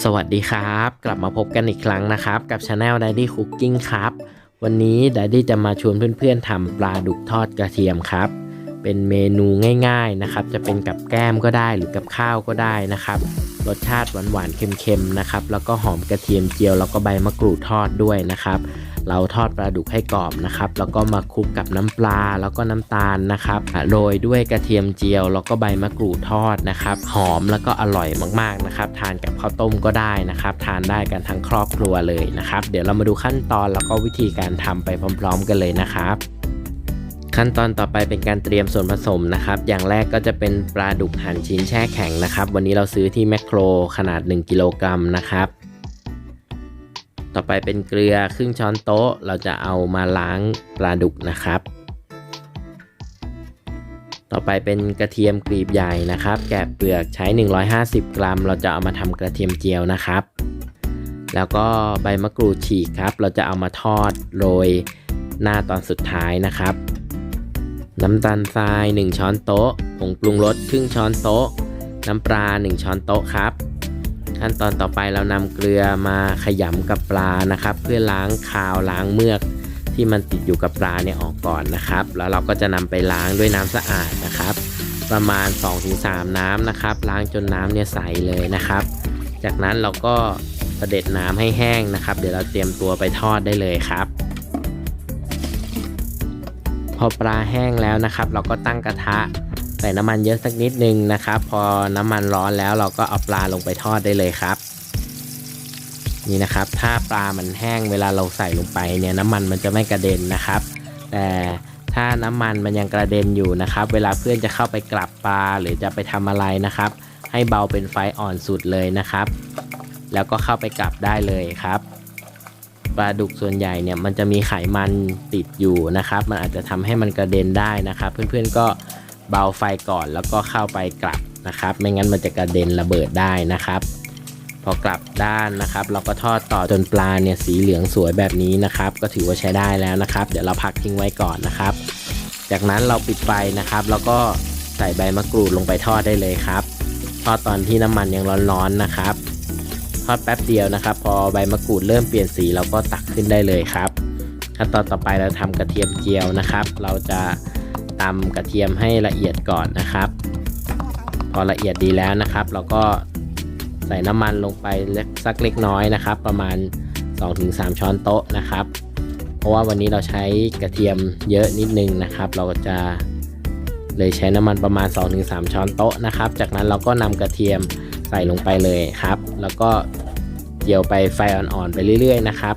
สวัสดีครับ กลับมาพบกันอีกครั้งนะครับ กับช anel Daddy Cooking ครับ วันนี้ Daddy จะมาชวนเพื่อนๆทำปลาดุกทอดกระเทียมครับ เป็นเมนูง่ายๆนะครับ จะเป็นกับแก้มก็ได้หรือกับข้าวก็ได้นะครับ รสชาติหวานๆเค็มๆนะครับ แล้วก็หอมกระเทียมเจียวแล้วก็ใบมะกรูดทอดด้วยนะครับ เราทอดปลาดุกให้กรอบนะครับ แล้วก็มาคลุกกับน้ำปลาแล้วก็น้ำตาลนะครับโรยด้วยกระเทียมเจียว แล้วก็ใบมะกรูดทอดนะครับ หอมแล้วก็อร่อยมากๆนะครับ ทานกับข้าวต้มก็ได้นะครับ ทานได้กันทั้งครอบครัวเลยนะครับ เดี๋ยวเรามาดูขั้นตอนแล้วก็วิธีการทำไปพร้อม ๆ กันเลยนะครับขั้นตอนต่อไปเป็นการเตรียมส่วนผสมนะครับ อย่างแรกก็จะเป็นปลาดุกหั่นชิ้นแช่แข็งนะครับ วันนี้เราซื้อที่แมคโครขนาด 1 กิโลกรัมนะครับ ต่อไปเป็นเกลือครึ่งช้อนโต๊ะ เราจะเอามาล้างปลาดุกนะครับ ต่อไปเป็นกระเทียมกรีบใหญ่นะครับ แกะเปลือกใช้ 150 กรัม เราจะเอามาทำกระเทียมเจียวนะครับ แล้วก็ใบมะกรูดฉีกครับ เราจะเอามาทอดโรยหน้าตอนสุดท้ายนะครับ น้ำตาลทราย 1 ช้อนโต๊ะผงปรุงรสครึ่งช้อนโต๊ะ น้ำปลา 1 ช้อนโต๊ะครับ ขั้นตอนต่อไปเรานำเกลือมาขยำกับปลานะครับ เพื่อล้างคาวล้างเมือกที่มันติดอยู่กับปลาเนี่ยออกก่อนนะครับ แล้วเราก็จะนำไปล้างด้วยน้ำสะอาดนะครับ ประมาณ 2-3 น้ำนะครับ ล้างจนน้ำเนี่ยใสเลยนะครับ จากนั้นเราก็เสด็จน้ำให้แห้งนะครับ เดี๋ยวเราเตรียมตัวไปทอดได้เลยครับพอปลาแห้งแล้วนะครับ เราก็ตั้งกระทะ ใส่น้ำมันเยอะสักนิดนึงนะครับ พอน้ำมันร้อนแล้วเราก็เอาปลาลงไปทอดได้เลยครับ นี่นะครับ ถ้าปลามันแห้งเวลาเราใส่ลงไปเนี่ยน้ำมันมันจะไม่กระเด็นนะครับ แต่ถ้าน้ำมันมันยังกระเด็นอยู่นะครับ เวลาเพื่อนจะเข้าไปกลับปลาหรือจะไปทำอะไรนะครับ ให้เบาเป็นไฟอ่อนสุดเลยนะครับ แล้วก็เข้าไปกลับได้เลยครับปลาดุกส่วนใหญ่เนี่ยมันจะมีไขมันติดอยู่นะครับ มันอาจจะทำให้มันกระเด็นได้นะครับ เพื่อนๆก็ เบาไฟก่อนแล้วก็เข้าไปกลับนะครับ ไม่งั้นมันจะกระเด็นระเบิดได้นะครับ พอกลับด้านนะครับ เราก็ทอดต่อจนปลาเนี่ยสีเหลืองสวยแบบนี้นะครับ ก็ถือว่าใช้ได้แล้วนะครับ เดี๋ยวเราพักทิ้งไว้ก่อนนะครับ จากนั้นเราปิดไฟนะครับ แล้วก็ใส่ใบมะกรูดลงไปทอดได้เลยครับทอดตอนที่น้ำมันยังร้อนๆนะครับทอดแป๊บเดียวนะครับ พอใบมะกรูดเริ่มเปลี่ยนสีเราก็ตักขึ้นได้เลยครับขั้นตอนต่อไปเราทำกระเทียมเจียวนะครับ เราจะ ตำกระเทียมให้ละเอียดก่อนนะครับ พอละเอียดดีแล้วนะครับ เราก็ใส่น้ำมันลงไปเล็กสักเล็กน้อยนะครับ ประมาณ 2-3 ช้อนโต๊ะนะครับ เพราะว่าวันนี้เราใช้กระเทียมเยอะนิดนึงนะครับ เราจะเลยใช้น้ำมันประมาณ 2-3 ช้อนโต๊ะนะครับ จากนั้นเราก็นำกระเทียมใส่ลงไปเลยครับ แล้วก็เกี่ยวไปไฟอ่อนๆไปเรื่อยๆนะครับ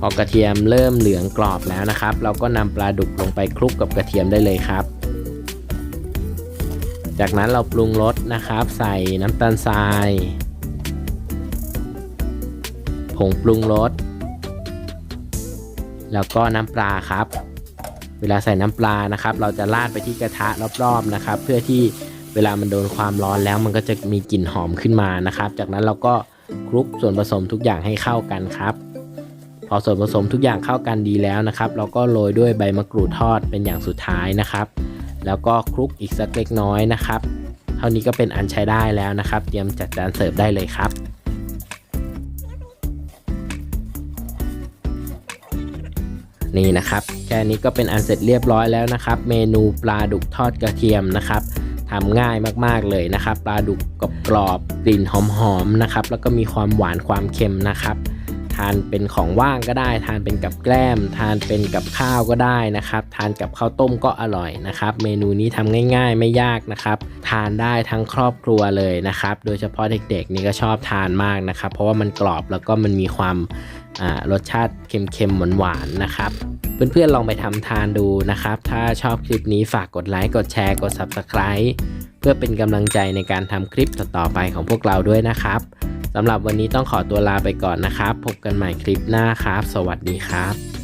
พอกระเทียมเริ่มเหลืองกรอบแล้วนะครับ เราก็นำปลาดุกลงไปคลุกกับกระเทียมได้เลยครับ จากนั้นเราปรุงรสนะครับ ใส่น้ำตาลทราย ผงปรุงรสแล้วก็น้ำปลาครับ เวลาใส่น้ำปลานะครับ เราจะราดไปที่กระทะรอบๆนะครับ เพื่อที่เวลามันโดนความร้อนแล้วมันก็จะมีกลิ่นหอมขึ้นมานะครับ จากนั้นเราก็คลุกส่วนผสมทุกอย่างให้เข้ากันครับ พอส่วนผสมทุกอย่างเข้ากันดีแล้วนะครับ เราก็โรยด้วยใบมะกรูดทอดเป็นอย่างสุดท้ายนะครับ แล้วก็คลุกอีกสักเล็กน้อยนะครับ เท่านี้ก็เป็นอันใช้ได้แล้วนะครับ เตรียมจัดจานเสิร์ฟได้เลยครับนี่นะครับแค่นี้ก็เป็นอันเสร็จเรียบร้อยแล้วนะครับ เมนูปลาดุกทอดกระเทียมนะครับทำง่ายมากๆเลยนะครับ ปลาดุกกรอบกลิ่นหอมๆนะครับ แล้วก็มีความหวานความเค็มนะครับ ทานเป็นของว่างก็ได้ ทานเป็นกับแกล้ม ทานเป็นกับข้าวก็ได้นะครับ ทานกับข้าวต้มก็อร่อยนะครับ เมนูนี้ทำง่าย ๆ ไม่ยากนะครับ ทานได้ทั้งครอบครัวเลยนะครับ โดยเฉพาะเด็กๆนี่ก็ชอบทานมากนะครับ เพราะว่ามันกรอบแล้วก็มันมีความรสชาติเค็มๆหวานๆนะครับเพื่อนๆลองไปทำทานดูนะครับ ถ้าชอบคลิปนี้ฝากกดไลค์ กดแชร์ กด Subscribe เพื่อเป็นกำลังใจในการทำคลิปต่อๆไปของพวกเราด้วยนะครับ สำหรับวันนี้ต้องขอตัวลาไปก่อนนะครับ พบกันใหม่คลิปหน้าครับ สวัสดีครับ